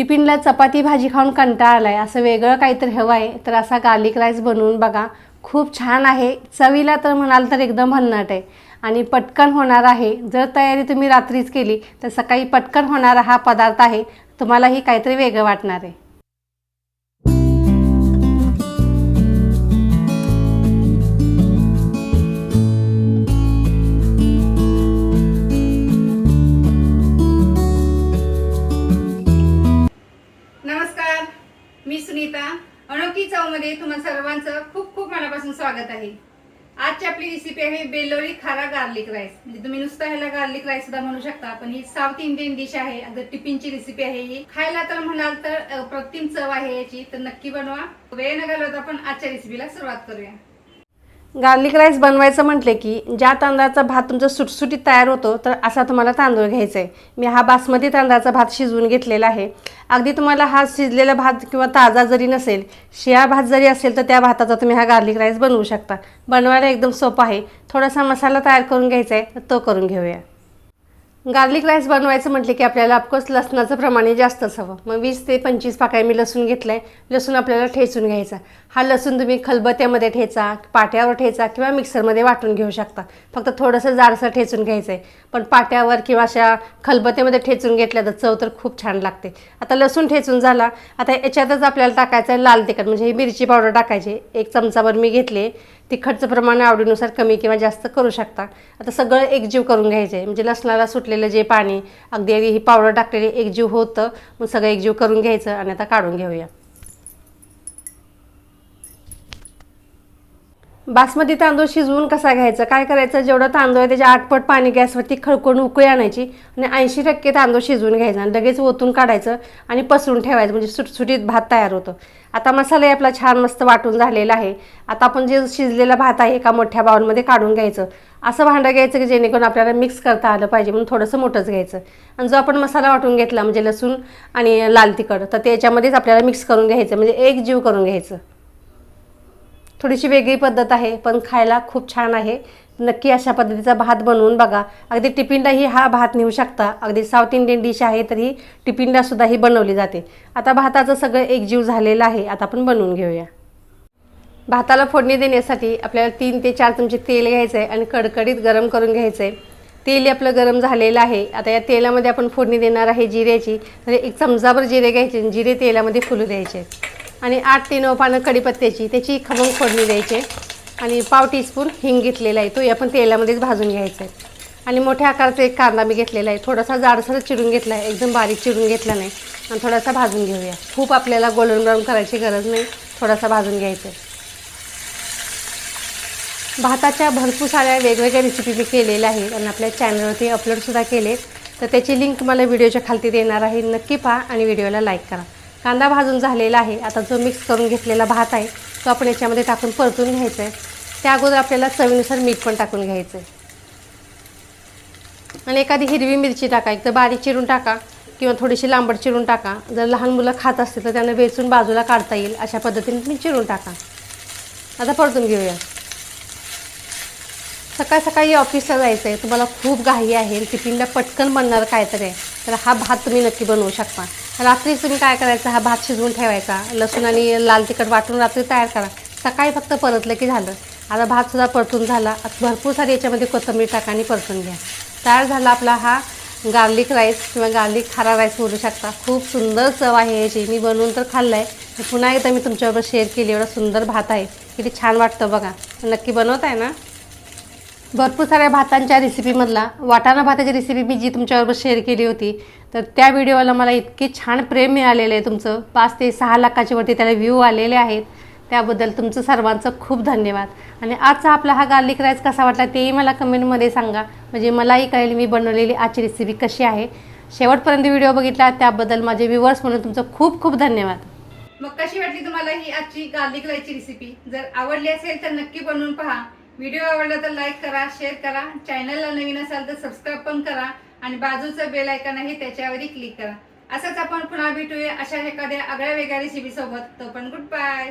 टिफिनला चपाती भाजी खाऊन कंटाळा आलाय. असं वेगळं काहीतरी हवं आहे. तर असा गार्लिक राईस बनवून बघा. खूप छान आहे. चवीला तर म्हणाल तर एकदम भन्नाट आहे. आणि पटकन होणार आहे. जर तयारी तुम्ही रात्रीच केली तर सकाळी पटकन होणारा हा पदार्थ आहे. तुम्हालाही काहीतरी वेगळं वाटणार आहे. अनोखी तुम्हा सर्वांचं खूप खूप मनापासून स्वागत आहे. आजची आपली रेसिपी आहे बेलोरी खारा गार्लिक राईस म्हणजे तुम्ही नुसतं ह्याला गार्लिक राईस सुद्धा म्हणू शकता पण ही साऊथ इंडियन डिश आहे. अगदी टिफिनची रेसिपी आहे ही. खायला तर म्हणाल तर प्रतिम चव आहे याची. तर नक्की बनवा. वेळ न घालवता आपण आजच्या रेसिपीला सुरुवात करूया. गार्लिक राईस बनवायचं म्हटलं की ज्या तांदळाचा भात तुमचा सुटसुटीत तयार होतो तर असा तुम्हाला तांदूळ घ्यायचा आहे मी हा बासमती तांदळाचा भात शिजवून घेतलेला आहे. अगदी तुम्हाला हा शिजलेला भात किंवा ताजा जरी नसेल शिळा भात जरी असेल तर त्या भाताचा तुम्ही हा गार्लिक राईस बनवू शकता. बनवायला एकदम सोपं आहे. थोडासा मसाला तयार करून घ्यायचा आहे तर तो करून घेऊया. गार्लिक राईस बनवायचं म्हटलं की आपल्याला ऑफकोर्स लसणाचं प्रमाणे जास्तच हवं मग वीस ते पंचवीस पाकळ्या मी लसूण घेतलं आहे लसूण आपल्याला ठेचून घ्यायचा. हा लसूण तुम्ही खलबत्यामध्ये ठेचा पाट्यावर ठेचा किंवा मिक्सरमध्ये वाटून घेऊ शकता. फक्त थोडंसं जाडसं ठेचून घ्यायचं आहे पण पाट्यावर किंवा अशा खलबत्यामध्ये ठेचून घेतल्या तर चव तर खूप छान लागते. आता लसूण ठेचून झाला. आता याच्यातच आपल्याला टाकायचं आहे लाल तिखट. म्हणजे ही मिरची पावडर टाकायची. एक चमचाभर मी घेतले. तिखटचं प्रमाण आवडीनुसार कमी किंवा जास्त करू शकता. आता सगळं एकजीव करून घ्यायचं आहे म्हणजे लसणाला सुटलेलं जे पाणी अगदी ही पावडर टाकलेली एकजीव होतं मग सगळं एकजीव करून घ्यायचं आणि आता काढून घेऊया. बासमती तांदूळ शिजवून कसा घ्यायचा? काय करायचं? जेवढं तांदूळ आहे त्याच्या आठपट पाणी गॅसवरती खळकून उकळी आणायची आणि ऐंशी टक्के तांदूळ शिजवून घ्यायचा आणि लगेच ओतून काढायचं आणि पसरून ठेवायचं म्हणजे सुटसुटीत भात तयार होतो. आता मसालाही आपला छान मस्त वाटून झालेला आहे. आता आपण जे शिजलेला भात आहे एका मोठ्या बाउलमध्ये काढून घ्यायचं. असं भांडं घ्यायचं की जेणेकरून आपल्याला मिक्स करता आलं पाहिजे म्हणून थोडंसं मोठंच घ्यायचं. आणि जो आपण मसाला वाटून घेतला म्हणजे लसूण आणि लाल तिखट तर त्याच्यामध्येच आपल्याला मिक्स करून घ्यायचं म्हणजे एक जीव करून घ्यायचं. थोडीशी वेगळी पद्धत आहे पण खायला खूप छान आहे. नक्की अशा पद्धतीचा भात बनवून बघा. अगदी टिफिनलाही हा भात नेऊ शकता. अगदी साऊथ इंडियन डिश आहे तरी ही टिफिनला सुद्धा ही बनवली जाते. आता भाताचं सगळं एकजीव झालेलं आहे. आता आपण बनवून घेऊया. भाताला फोडणी देण्यासाठी आपल्याला तीन ते चार चमचे तेल घ्यायचं आहे आणि कडकडीत गरम करून घ्यायचं आहे तेल आपलं गरम झालेलं आहे. आता या तेलामध्ये आपण फोडणी देणार आहे जिऱ्याची. तर एक चमचाभर जिरे घ्यायचे आणि जिरे तेलामध्ये फुलू द्यायचे. आणि आठ ते नऊ पानं कढीपत्त्याची त्याची खमंग फोडणी द्यायची. आणि पाव टीस्पून हिंग घेतलेला आहे तो आपण तेलामध्येच भाजून घ्यायचा आहे. आणि मोठ्या आकाराचा एक कांदा मी घेतलेला आहे. थोडासा जाडसर चिरून घेतला आहे. एकदम बारीक चिरून घेतला नाही. आणि थोडासा भाजून घेऊया. खूप आपल्याला गोल्डन ब्राऊन करायची गरज नाही. थोडासा भाजून घ्यायचं आहे. भाताच्या भरपूर साऱ्या वेगवेगळ्या रेसिपी मी केलेल्या आहेत आणि आपल्या चॅनलवरती अपलोडसुद्धा केले तर त्याची लिंक मला व्हिडिओच्या खालती देणार आहे. नक्की पहा आणि व्हिडिओला लाईक करा. कांदा भाजून झालेला आहे. आता जो मिक्स करून घेतलेला भात आहे तो आपण याच्यामध्ये टाकून परतून घ्यायचा आहे त्या अगोदर आपल्याला चवीनुसार मीठ पण टाकून घ्यायचं आहे आणि एखादी हिरवी मिरची टाका एक तर बारीक चिरून टाका किंवा थोडीशी लांबट चिरून टाका. जर लहान मुलं खात असतील तर त्यांना वेचून बाजूला काढता येईल अशा पद्धतीने तुम्ही चिरून टाका. आता परतून घेऊया. सकाळ सकाळी ऑफिसला जायचं आहे तुम्हाला खूप घाई आहे. टिफिनला पटकन बनणार काहीतरी आहे. तर हा भात तुम्ही नक्की बनवू शकता. रात्री तुम्ही काय करायचं? हा भात शिजवून ठेवायचा. लसूण आणि लाल तिखट वाटून रात्री तयार करा. सकाळी फक्त परतलं की झालं. आता भातसुद्धा परतून झाला. आता भरपूर सारी याच्यामध्ये कोथंबीर टाका आणि परतून घ्या. तयार झाला आपला हा गार्लिक राईस किंवा गार्लिक खारा राईस बोलू शकता. खूप सुंदर चव आहे याची. मी बनवून तर खाल्लं आहे पुन्हा एकदा मी तुमच्याबरोबर शेअर केली. एवढा सुंदर भात आहे. किती छान वाटतं बघा. नक्की बनवत आहे ना? भरपूर साऱ्या भातांच्या रेसिपीमधला वाटाणा भाताची रेसिपी मी जी तुमच्याबरोबर शेअर केली होती तर त्या व्हिडिओला मला इतके छान प्रेम मिळालेलं आहे तुमचं. पाच ते सहा लाखाच्या वरती त्याला व्ह्यू आलेले आहेत. त्याबद्दल तुमचं सर्वांचं खूप धन्यवाद. आणि आजचा आपला हा गार्लिक राईस कसा वाटला तेही मला कमेंटमध्ये सांगा. म्हणजे मलाही कळेल मी बनवलेली आजची रेसिपी कशी आहे. शेवटपर्यंत व्हिडिओ बघितला त्याबद्दल माझे व्ह्युअर्स म्हणून तुमचं खूप खूप धन्यवाद. मग कशी वाटली तुम्हाला ही आजची गार्लिक राईसची रेसिपी जर आवडली असेल तर नक्की बनवून पहा. व्हिडिओ आवडला तर लाईक करा शेअर करा. चॅनलला नवीन असाल तर सबस्क्राईब पण करा आणि बाजूचं बेल आयकॉन आहे त्याच्यावरही क्लिक करा. असंच आपण पुन्हा भेटूया अशा एखाद्या आगळ्या वेगळ्या रेसिपी सोबत. तो पण गुड बाय